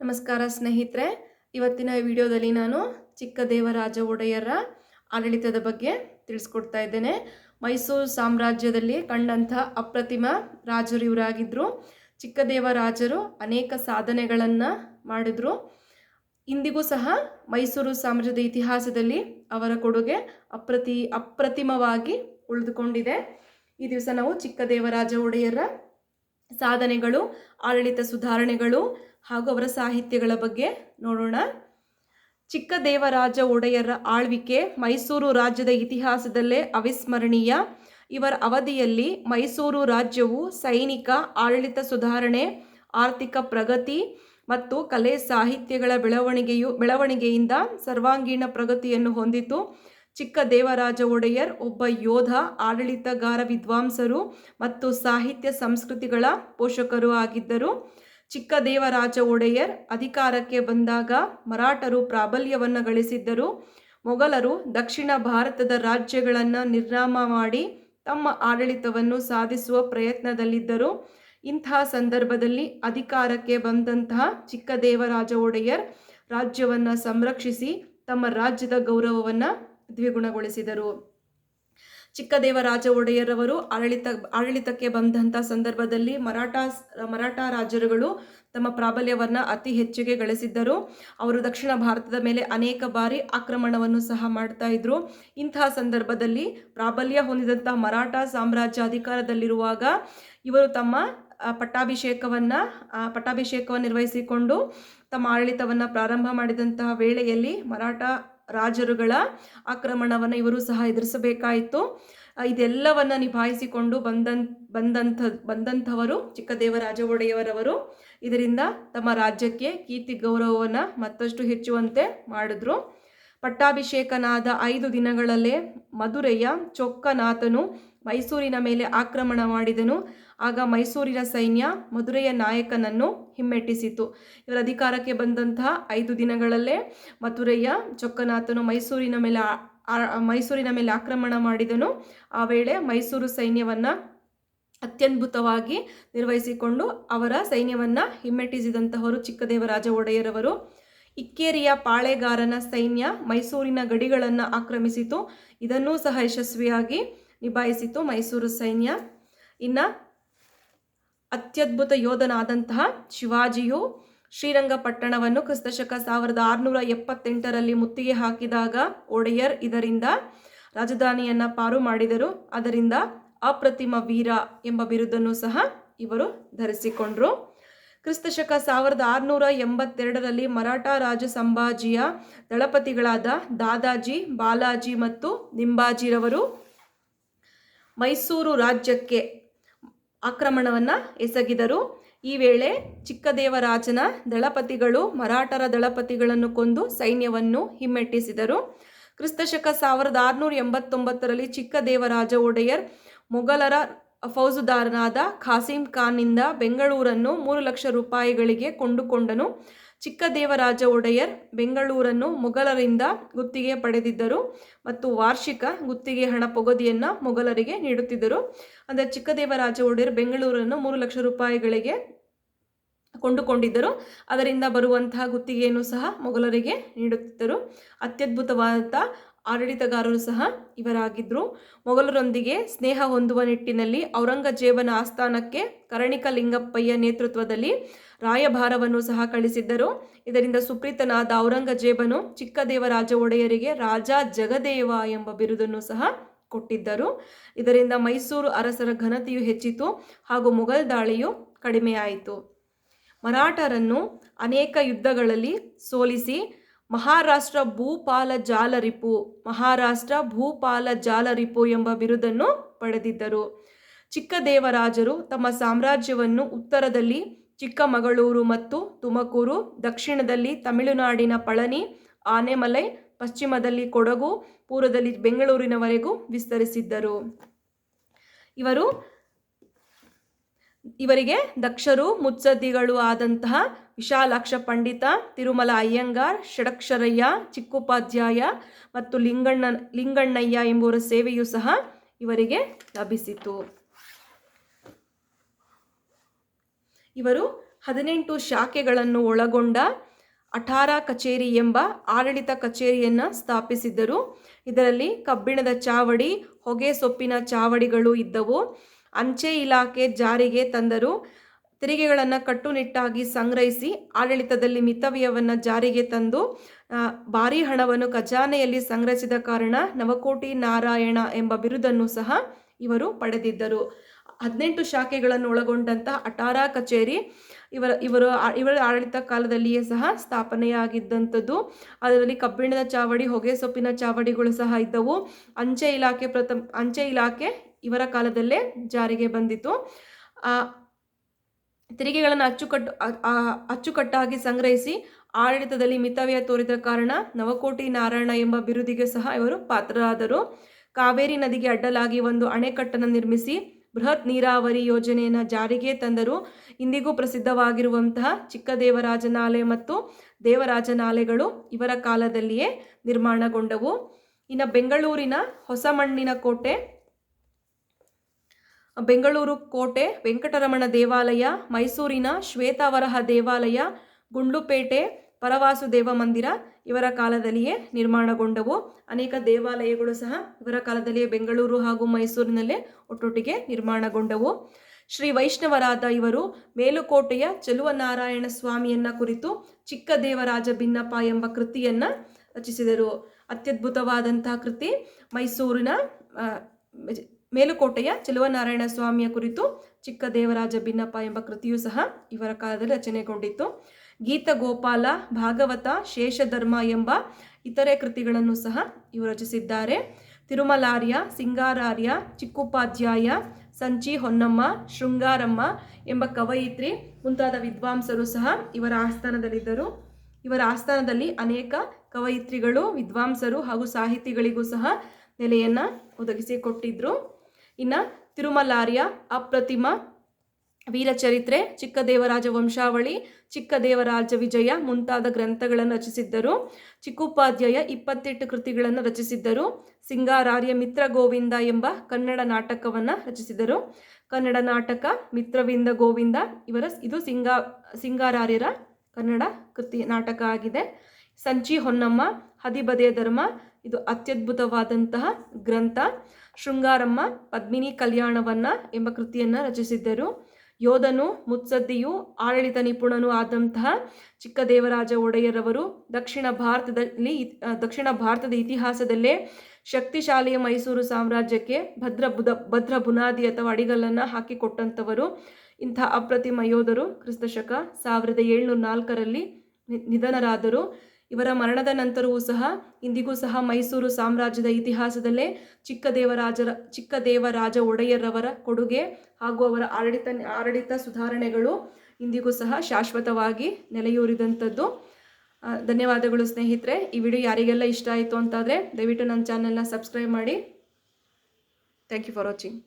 ನಮಸ್ಕಾರ ಸ್ನೇಹಿತರೆ, ಇವತ್ತಿನ ವಿಡಿಯೋದಲ್ಲಿ ನಾನು ಚಿಕ್ಕದೇವರಾಜ ಒಡೆಯರ ಆಡಳಿತದ ಬಗ್ಗೆ ತಿಳಿಸ್ಕೊಡ್ತಾ ಇದ್ದೇನೆ. ಮೈಸೂರು ಸಾಮ್ರಾಜ್ಯದಲ್ಲಿ ಕಂಡಂಥ ಅಪ್ರತಿಮ ರಾಜರು ಇವರಾಗಿದ್ದರು ಚಿಕ್ಕದೇವರಾಜರು ಅನೇಕ ಸಾಧನೆಗಳನ್ನು ಮಾಡಿದರು. ಇಂದಿಗೂ ಸಹ ಮೈಸೂರು ಸಾಮ್ರಾಜ್ಯದ ಇತಿಹಾಸದಲ್ಲಿ ಅವರ ಕೊಡುಗೆ ಅಪ್ರತಿ, ಅಪ್ರತಿಮವಾಗಿ ಉಳಿದುಕೊಂಡಿದೆ. ಈ ದಿವಸ ನಾವು ಚಿಕ್ಕದೇವರಾಜ ಒಡೆಯರ ಸಾಧನೆಗಳು, ಆಡಳಿತ ಸುಧಾರಣೆಗಳು ಹಾಗೂ ಅವರ ಸಾಹಿತ್ಯಗಳ ಬಗ್ಗೆ ನೋಡೋಣ. ಚಿಕ್ಕದೇವರಾಜ ಒಡೆಯರ ಆಳ್ವಿಕೆ ಮೈಸೂರು ರಾಜ್ಯದ ಇತಿಹಾಸದಲ್ಲೇ ಅವಿಸ್ಮರಣೀಯ. ಇವರ ಅವಧಿಯಲ್ಲಿ ಮೈಸೂರು ರಾಜ್ಯವು ಸೈನಿಕ, ಆಡಳಿತ ಸುಧಾರಣೆ, ಆರ್ಥಿಕ ಪ್ರಗತಿ ಮತ್ತು ಕಲೆ ಸಾಹಿತ್ಯಗಳ ಬೆಳವಣಿಗೆಯು ಬೆಳವಣಿಗೆಯಿಂದ ಸರ್ವಾಂಗೀಣ ಪ್ರಗತಿಯನ್ನು ಹೊಂದಿತು. ಚಿಕ್ಕ ದೇವರಾಜ ಒಡೆಯರ್ ಒಬ್ಬ ಯೋಧ, ಆಡಳಿತಗಾರ ವಿದ್ವಾಂಸರು ಮತ್ತು ಸಾಹಿತ್ಯ ಸಂಸ್ಕೃತಿಗಳ ಪೋಷಕರು ಆಗಿದ್ದರು. ಚಿಕ್ಕ ದೇವರಾಜ ಒಡೆಯರ್ ಅಧಿಕಾರಕ್ಕೆ ಬಂದಾಗ ಮರಾಠರು ಪ್ರಾಬಲ್ಯವನ್ನು ಗಳಿಸಿದ್ದರು. ಮೊಘಲರು ದಕ್ಷಿಣ ಭಾರತದ ರಾಜ್ಯಗಳನ್ನು ನಿರ್ನಾಮ ಮಾಡಿ ತಮ್ಮ ಆಡಳಿತವನ್ನು ಸಾಧಿಸುವ ಪ್ರಯತ್ನದಲ್ಲಿದ್ದರು. ಇಂತಹ ಸಂದರ್ಭದಲ್ಲಿ ಅಧಿಕಾರಕ್ಕೆ ಬಂದಂತಹ ಚಿಕ್ಕದೇವರಾಜ ಒಡೆಯರ್ ರಾಜ್ಯವನ್ನು ಸಂರಕ್ಷಿಸಿ ತಮ್ಮ ರಾಜ್ಯದ ಗೌರವವನ್ನು ದ್ವಿಗುಣಗೊಳಿಸಿದರು. ಚಿಕ್ಕದೇವರಾಜ ಒಡೆಯರವರು ಆಡಳಿತ, ಆಡಳಿತಕ್ಕೆ ಬಂದಂಥ ಸಂದರ್ಭದಲ್ಲಿ ಮರಾಠ ಮರಾಠ ರಾಜರುಗಳು ತಮ್ಮ ಪ್ರಾಬಲ್ಯವನ್ನು ಅತಿ ಹೆಚ್ಚಿಗೆ ಗಳಿಸಿದ್ದರು. ಅವರು ದಕ್ಷಿಣ ಭಾರತದ ಮೇಲೆ ಅನೇಕ ಬಾರಿ ಆಕ್ರಮಣವನ್ನು ಸಹ ಮಾಡ್ತಾ ಇದ್ರು. ಇಂತಹ ಸಂದರ್ಭದಲ್ಲಿ ಪ್ರಾಬಲ್ಯ ಹೊಂದಿದಂಥ ಮರಾಠ ಸಾಮ್ರಾಜ್ಯ ಅಧಿಕಾರದಲ್ಲಿರುವಾಗ ಇವರು ತಮ್ಮ ಪಟ್ಟಾಭಿಷೇಕವನ್ನು ಪಟ್ಟಾಭಿಷೇಕವನ್ನು ನಿರ್ವಹಿಸಿಕೊಂಡು ತಮ್ಮ ಆಡಳಿತವನ್ನು ಪ್ರಾರಂಭ ಮಾಡಿದಂತಹ ವೇಳೆಯಲ್ಲಿ ಮರಾಠ ರಾಜರುಗಳ ಆಕ್ರಮಣವನ್ನು ಇವರು ಸಹ ಎದುರಿಸಬೇಕಾಯಿತು. ಇದೆಲ್ಲವನ್ನು ನಿಭಾಯಿಸಿಕೊಂಡು ಬಂದನ್ ಬಂದಂಥ, ಬಂದಂಥವರು ಚಿಕ್ಕದೇವರಾಜ ಒಡೆಯವರವರು ಇದರಿಂದ ತಮ್ಮ ರಾಜ್ಯಕ್ಕೆ ಕೀರ್ತಿ ಗೌರವವನ್ನು ಮತ್ತಷ್ಟು ಹೆಚ್ಚುವಂತೆ ಮಾಡಿದ್ರು. ಪಟ್ಟಾಭಿಷೇಕನಾದ ಐದು ದಿನಗಳಲ್ಲೇ ಮಧುರೆಯ ಚೊಕ್ಕನಾಥನು ಮೈಸೂರಿನ ಮೇಲೆ ಆಕ್ರಮಣ ಮಾಡಿದನು. ಆಗ ಮೈಸೂರಿನ ಸೈನ್ಯ ಮಧುರೆಯ ನಾಯಕನನ್ನು ಹಿಮ್ಮೆಟ್ಟಿಸಿತು. ಇವರ ಅಧಿಕಾರಕ್ಕೆ ಬಂದಂತಹ ಐದು ದಿನಗಳಲ್ಲೇ ಮಧುರೆಯ ಚೊಕ್ಕನಾಥನು ಮೈಸೂರಿನ ಮೇಲೆ ಮೈಸೂರಿನ ಮೇಲೆ ಆಕ್ರಮಣ ಮಾಡಿದನು. ಆ ವೇಳೆ ಮೈಸೂರು ಸೈನ್ಯವನ್ನು ಅತ್ಯದ್ಭುತವಾಗಿ ನಿರ್ವಹಿಸಿಕೊಂಡು ಅವರ ಸೈನ್ಯವನ್ನು ಹಿಮ್ಮೆಟ್ಟಿಸಿದಂತಹವರು ಚಿಕ್ಕದೇವರಾಜ ಒಡೆಯರವರು. ಇಕ್ಕೇರಿಯ ಪಾಳೆಗಾರನ ಸೈನ್ಯ ಮೈಸೂರಿನ ಗಡಿಗಳನ್ನು ಆಕ್ರಮಿಸಿತು. ಇದನ್ನೂ ಸಹ ಯಶಸ್ವಿಯಾಗಿ ನಿಭಾಯಿಸಿತು ಮೈಸೂರು ಸೈನ್ಯ. ಇನ್ನು ಅತ್ಯದ್ಭುತ ಯೋಧನಾದಂತಹ ಶಿವಾಜಿಯು ಶ್ರೀರಂಗಪಟ್ಟಣವನ್ನು ಕ್ರಿಸ್ತಶಕ ಸಾವಿರದ ಆರುನೂರ ಎಪ್ಪತ್ತೆಂಟರಲ್ಲಿ ಮುತ್ತಿಗೆ ಹಾಕಿದಾಗ ಒಡೆಯರ್ ಇದರಿಂದ ರಾಜಧಾನಿಯನ್ನು ಪಾರು ಮಾಡಿದರು. ಅದರಿಂದ ಅಪ್ರತಿಮ ವೀರ ಎಂಬ ಬಿರುದನ್ನು ಸಹ ಇವರು ಧರಿಸಿಕೊಂಡ್ರು. ಕ್ರಿಸ್ತಶಕ ಸಾವಿರದ ಆರುನೂರ ಎಂಬತ್ತೆರಡರಲ್ಲಿ ಮರಾಠ ರಾಜ ಸಂಭಾಜಿಯ ದಳಪತಿಗಳಾದ ದಾದಾಜಿ, ಬಾಲಾಜಿ ಮತ್ತು ನಿಂಬಾಜಿರವರು ಮೈಸೂರು ರಾಜ್ಯಕ್ಕೆ ಆಕ್ರಮಣವನ್ನು ಎಸಗಿದರು. ಈ ವೇಳೆ ಚಿಕ್ಕದೇವರಾಜನ ದಳಪತಿಗಳು ಮರಾಠರ ದಳಪತಿಗಳನ್ನು ಕೊಂದು ಸೈನ್ಯವನ್ನು ಹಿಮ್ಮೆಟ್ಟಿಸಿದರು. ಕ್ರಿಸ್ತಶಕ ಸಾವಿರದ ಆರುನೂರ ಎಂಬತ್ತೊಂಬತ್ತರಲ್ಲಿ ಚಿಕ್ಕದೇವರಾಜ ಒಡೆಯರ್, ಮೊಘಲರ ಫೌಜುದಾರನಾದ ಖಾಸಿಂ ಖಾನ್ನಿಂದ ಬೆಂಗಳೂರನ್ನು ಮೂರು ಲಕ್ಷ ರೂಪಾಯಿಗಳಿಗೆ ಕೊಂಡುಕೊಂಡನು. ಚಿಕ್ಕದೇವರಾಜ ಒಡೆಯರ್ ಬೆಂಗಳೂರನ್ನು ಮೊಘಲರಿಂದ ಗುತ್ತಿಗೆ ಪಡೆದಿದ್ದರು ಮತ್ತು ವಾರ್ಷಿಕ ಗುತ್ತಿಗೆ ಹಣ ಪೊಗದಿಯನ್ನು ಮೊಘಲರಿಗೆ ನೀಡುತ್ತಿದ್ದರು. ಅಂದರೆ ಚಿಕ್ಕದೇವರಾಜ ಒಡೆಯರ್ ಬೆಂಗಳೂರನ್ನು ಮೂರು ಲಕ್ಷ ರೂಪಾಯಿಗಳಿಗೆ ಕೊಂಡುಕೊಂಡಿದ್ದರು. ಅದರಿಂದ ಬರುವಂತಹ ಗುತ್ತಿಗೆಯನ್ನು ಸಹ ಮೊಘಲರಿಗೆ ನೀಡುತ್ತಿದ್ದರು. ಅತ್ಯದ್ಭುತವಾದಂಥ ಆಡಳಿತಗಾರರು ಸಹ ಇವರಾಗಿದ್ದರು ಮೊಘಲರೊಂದಿಗೆ ಸ್ನೇಹ ಹೊಂದುವ ನಿಟ್ಟಿನಲ್ಲಿ ಔರಂಗಜೇಬನ ಆಸ್ಥಾನಕ್ಕೆ ಕರಣಿಕ ಲಿಂಗಪ್ಪಯ್ಯ ನೇತೃತ್ವದಲ್ಲಿ ರಾಯಭಾರವನ್ನು ಸಹ ಕಳಿಸಿದ್ದರು. ಇದರಿಂದ ಸುಪ್ರೀತನಾದ ಔರಂಗಜೇಬನು ಚಿಕ್ಕದೇವರಾಜ ಒಡೆಯರಿಗೆ ರಾಜ ಜಗದೇವ ಎಂಬ ಬಿರುದನ್ನು ಸಹ ಕೊಟ್ಟಿದ್ದರು. ಇದರಿಂದ ಮೈಸೂರು ಅರಸರ ಘನತೆಯು ಹೆಚ್ಚಿತು ಹಾಗೂ ಮೊಘಲ್ ದಾಳಿಯು ಕಡಿಮೆಯಾಯಿತು. ಮರಾಠರನ್ನು ಅನೇಕ ಯುದ್ಧಗಳಲ್ಲಿ ಸೋಲಿಸಿ ಮಹಾರಾಷ್ಟ್ರ ಭೂಪಾಲ ಜಾಲರಿಪು ಮಹಾರಾಷ್ಟ್ರ ಭೂಪಾಲ ಜಾಲರಿಪು ಎಂಬ ಬಿರುದನ್ನು ಪಡೆದಿದ್ದರು. ಚಿಕ್ಕದೇವರಾಜರು ತಮ್ಮ ಸಾಮ್ರಾಜ್ಯವನ್ನು ಉತ್ತರದಲ್ಲಿ ಚಿಕ್ಕಮಗಳೂರು ಮತ್ತು ತುಮಕೂರು, ದಕ್ಷಿಣದಲ್ಲಿ ತಮಿಳುನಾಡಿನ ಪಳನಿ, ಆನೆಮಲೈ, ಪಶ್ಚಿಮದಲ್ಲಿ ಕೊಡಗು, ಪೂರ್ವದಲ್ಲಿ ಬೆಂಗಳೂರಿನವರೆಗೂ ವಿಸ್ತರಿಸಿದ್ದರು. ಇವರು ಇವರಿಗೆ ದಕ್ಷರು, ಮುತ್ಸದ್ದಿಗಳು ಆದಂತಹ ವಿಶಾಲಾಕ್ಷ ಪಂಡಿತ, ತಿರುಮಲ ಅಯ್ಯಂಗಾರ್, ಷಡಕ್ಷರಯ್ಯ, ಚಿಕ್ಕೋಪಾಧ್ಯಾಯ ಮತ್ತು ಲಿಂಗಣ್ಣ, ಲಿಂಗಣ್ಣಯ್ಯ ಎಂಬುವರ ಸೇವೆಯೂ ಸಹ ಇವರಿಗೆ ಲಭಿಸಿತು. ಇವರು ಹದಿನೆಂಟು ಶಾಖೆಗಳನ್ನು ಒಳಗೊಂಡ ಅಠಾರ ಕಚೇರಿ ಎಂಬ ಆಡಳಿತ ಕಚೇರಿಯನ್ನು ಸ್ಥಾಪಿಸಿದ್ದರು. ಇದರಲ್ಲಿ ಕಬ್ಬಿಣದ ಚಾವಡಿ ಹೊಗೆ ಸೊಪ್ಪಿನ ಚಾವಡಿಗಳು ಇದ್ದವು. ಅಂಚೆ ಇಲಾಖೆ ಜಾರಿಗೆ ತಂದರು ತೆರಿಗೆಗಳನ್ನು ಕಟ್ಟುನಿಟ್ಟಾಗಿ ಸಂಗ್ರಹಿಸಿ ಆಡಳಿತದಲ್ಲಿ ಮಿತವ್ಯವನ್ನು ಜಾರಿಗೆ ತಂದು ಭಾರಿ ಹಣವನ್ನು ಖಜಾನೆಯಲ್ಲಿ ಸಂಗ್ರಹಿಸಿದ ಕಾರಣ ನವಕೋಟಿ ನಾರಾಯಣ ಎಂಬ ಬಿರುದನ್ನು ಸಹ ಇವರು ಪಡೆದಿದ್ದರು. ಹದಿನೆಂಟು ಶಾಖೆಗಳನ್ನು ಒಳಗೊಂಡಂಥ ಅಟಾರ ಕಚೇರಿ ಇವರ, ಇವರು ಇವರ ಆಡಳಿತ ಕಾಲದಲ್ಲಿಯೇ ಸಹ ಸ್ಥಾಪನೆಯಾಗಿದ್ದಂಥದ್ದು. ಅದರಲ್ಲಿ ಕಬ್ಬಿಣದ ಚಾವಡಿ ಹೊಗೆ ಸೊಪ್ಪಿನ ಚಾವಡಿಗಳು ಸಹ ಇದ್ದವು. ಅಂಚೆ ಇಲಾಖೆ ಪ್ರಥಮ, ಅಂಚೆ ಇಲಾಖೆ ಇವರ ಕಾಲದಲ್ಲೇ ಜಾರಿಗೆ ಬಂದಿತು ತೆರಿಗೆಗಳನ್ನು ಅಚ್ಚುಕಟ್ಟು ಅಚ್ಚುಕಟ್ಟಾಗಿ ಸಂಗ್ರಹಿಸಿ ಆಡಳಿತದಲ್ಲಿ ಮಿತವ್ಯಯ ತೋರಿದ ಕಾರಣ ನವಕೋಟಿ ನಾರಾಯಣ ಎಂಬ ಬಿರುದಿಗೆ ಸಹ ಇವರು ಪಾತ್ರರಾದರು. ಕಾವೇರಿ ನದಿಗೆ ಅಡ್ಡಲಾಗಿ ಒಂದು ಅಣೆಕಟ್ಟನ್ನು ನಿರ್ಮಿಸಿ ಬೃಹತ್ ನೀರಾವರಿ ಯೋಜನೆಯನ್ನು ಜಾರಿಗೆ ತಂದರು. ಇಂದಿಗೂ ಪ್ರಸಿದ್ಧವಾಗಿರುವಂತಹ ಚಿಕ್ಕದೇವರಾಜನಾಲೆ ಮತ್ತು ದೇವರಾಜನಾಲೆಗಳು ಇವರ ಕಾಲದಲ್ಲಿಯೇ ನಿರ್ಮಾಣಗೊಂಡವು. ಇನ್ನು ಬೆಂಗಳೂರಿನ ಹೊಸಮಣ್ಣಿನ ಕೋಟೆ ಬೆಂಗಳೂರು ಕೋಟೆ, ವೆಂಕಟರಮಣ ದೇವಾಲಯ, ಮೈಸೂರಿನ ಶ್ವೇತಾವರಹ ದೇವಾಲಯ, ಗುಂಡ್ಲುಪೇಟೆ ಪರವಾಸುದೇವ ಮಂದಿರ ಇವರ ಕಾಲದಲ್ಲಿಯೇ ನಿರ್ಮಾಣಗೊಂಡವು. ಅನೇಕ ದೇವಾಲಯಗಳು ಸಹ ಇವರ ಕಾಲದಲ್ಲಿಯೇ ಬೆಂಗಳೂರು ಹಾಗೂ ಮೈಸೂರಿನಲ್ಲೇ ಒಟ್ಟೊಟ್ಟಿಗೆ ನಿರ್ಮಾಣಗೊಂಡವು. ಶ್ರೀ ವೈಷ್ಣವರಾದ ಇವರು ಮೇಲುಕೋಟೆಯ ಚೆಲುವನಾರಾಯಣ ಸ್ವಾಮಿಯನ್ನ ಕುರಿತು ಚಿಕ್ಕ ದೇವರಾಜ ಭಿನ್ನಪ್ಪ ಎಂಬ ಕೃತಿಯನ್ನ ರಚಿಸಿದರು. ಅತ್ಯದ್ಭುತವಾದಂತಹ ಕೃತಿ ಮೈಸೂರಿನ ಮೇಲುಕೋಟೆಯ ಚೆಲುವನಾರಾಯಣ ಸ್ವಾಮಿಯ ಕುರಿತು ಚಿಕ್ಕ ದೇವರಾಜ ಭಿನ್ನಪ್ಪ ಎಂಬ ಕೃತಿಯೂ ಸಹ ಇವರ ಕಾಲದಲ್ಲಿ ರಚನೆಗೊಂಡಿತ್ತು. ಗೀತ ಗೋಪಾಲ, ಭಾಗವತ, ಶೇಷಧರ್ಮ ಎಂಬ ಇತರೆ ಕೃತಿಗಳನ್ನು ಸಹ ಇವರು ರಚಿಸಿದ್ದಾರೆ. ತಿರುಮಲಾರ್ಯ, ಸಿಂಗಾರಾರ್ಯ, ಚಿಕ್ಕುಪಾಧ್ಯಾಯ, ಸಂಚಿ ಹೊನ್ನಮ್ಮ, ಶೃಂಗಾರಮ್ಮ ಎಂಬ ಕವಯಿತ್ರಿ ಮುಂತಾದ ವಿದ್ವಾಂಸರು ಸಹ ಇವರ ಆಸ್ಥಾನದಲ್ಲಿದ್ದರು. ಇವರ ಆಸ್ಥಾನದಲ್ಲಿ ಅನೇಕ ಕವಯಿತ್ರಿಗಳು, ವಿದ್ವಾಂಸರು ಹಾಗೂ ಸಾಹಿತಿಗಳಿಗೂ ಸಹ ನೆಲೆಯನ್ನು ಒದಗಿಸಿಕೊಟ್ಟಿದ್ರು. ಇನ್ನು ತಿರುಮಲಾರ್ಯ ಅಪ್ರತಿಮ ವೀರಚರಿತ್ರೆ ಚಿಕ್ಕದೇವರಾಜ ವಂಶಾವಳಿ ಚಿಕ್ಕದೇವರಾಜ ವಿಜಯ ಮುಂತಾದ ಗ್ರಂಥಗಳನ್ನು ರಚಿಸಿದ್ದರು. ಚಿಕ್ಕೋಪಾಧ್ಯಾಯ ಇಪ್ಪತ್ತೆಂಟು ಕೃತಿಗಳನ್ನು ರಚಿಸಿದ್ದರು. ಸಿಂಗಾರಾರ್ಯ ಮಿತ್ರ ಗೋವಿಂದ ಎಂಬ ಕನ್ನಡ ನಾಟಕವನ್ನು ರಚಿಸಿದರು ಕನ್ನಡ ನಾಟಕ ಮಿತ್ರವಿಂದ ಗೋವಿಂದ, ಇವರ ಇದು ಸಿಂಗಾ, ಸಿಂಗಾರಾರ್ಯರ ಕನ್ನಡ ಕೃತಿ ನಾಟಕ ಆಗಿದೆ. ಸಂಚಿ ಹೊನ್ನಮ್ಮ ಹದಿಬದೆಯ ಧರ್ಮ, ಇದು ಅತ್ಯದ್ಭುತವಾದಂತಹ ಗ್ರಂಥ. ಶೃಂಗಾರಮ್ಮ ಪದ್ಮಿನಿ ಕಲ್ಯಾಣವನ್ನ ಎಂಬ ಕೃತಿಯನ್ನು ರಚಿಸಿದ್ದರು. ಯೋಧನು, ಮುತ್ಸದ್ದಿಯು, ಆಡಳಿತ ನಿಪುಣನೂ ಆದಂತಹ ಚಿಕ್ಕದೇವರಾಜ ಒಡೆಯರವರು ದಕ್ಷಿಣ ಭಾರತದಲ್ಲಿ ದಕ್ಷಿಣ ಭಾರತದ ಇತಿಹಾಸದಲ್ಲೇ ಶಕ್ತಿಶಾಲಿಯ ಮೈಸೂರು ಸಾಮ್ರಾಜ್ಯಕ್ಕೆ ಭದ್ರ ಬುಧ, ಭದ್ರ ಬುನಾದಿ ಅಥವಾ ಅಡಿಗಲ್ಲನ್ನು ಹಾಕಿಕೊಟ್ಟಂಥವರು. ಇಂಥ ಅಪ್ರತಿಮ ಯೋಧರು ಕ್ರಿಸ್ತಶಕ ಸಾವಿರದ ಏಳ್ನೂರ ನಾಲ್ಕರಲ್ಲಿ ನಿಧನರಾದರು. ಇವರ ಮರಣದ ನಂತರವೂ ಸಹ, ಇಂದಿಗೂ ಸಹ ಮೈಸೂರು ಸಾಮ್ರಾಜ್ಯದ ಇತಿಹಾಸದಲ್ಲೇ ಚಿಕ್ಕದೇವರಾಜರ ಚಿಕ್ಕದೇವರಾಜ ಒಡೆಯರವರ ಕೊಡುಗೆ ಹಾಗೂ ಅವರ ಆಡಳಿತ ಆಡಳಿತ ಸುಧಾರಣೆಗಳು ಇಂದಿಗೂ ಸಹ ಶಾಶ್ವತವಾಗಿ ನೆಲೆಯೂರಿದಂಥದ್ದು. ಧನ್ಯವಾದಗಳು ಸ್ನೇಹಿತರೆ. ಈ ವಿಡಿಯೋ ಯಾರಿಗೆಲ್ಲ ಇಷ್ಟ ಆಯಿತು ಅಂತಾದರೆ ದಯವಿಟ್ಟು ನನ್ನ ಚಾನಲ್ನ ಸಬ್ಸ್ಕ್ರೈಬ್ ಮಾಡಿ. Thank you for watching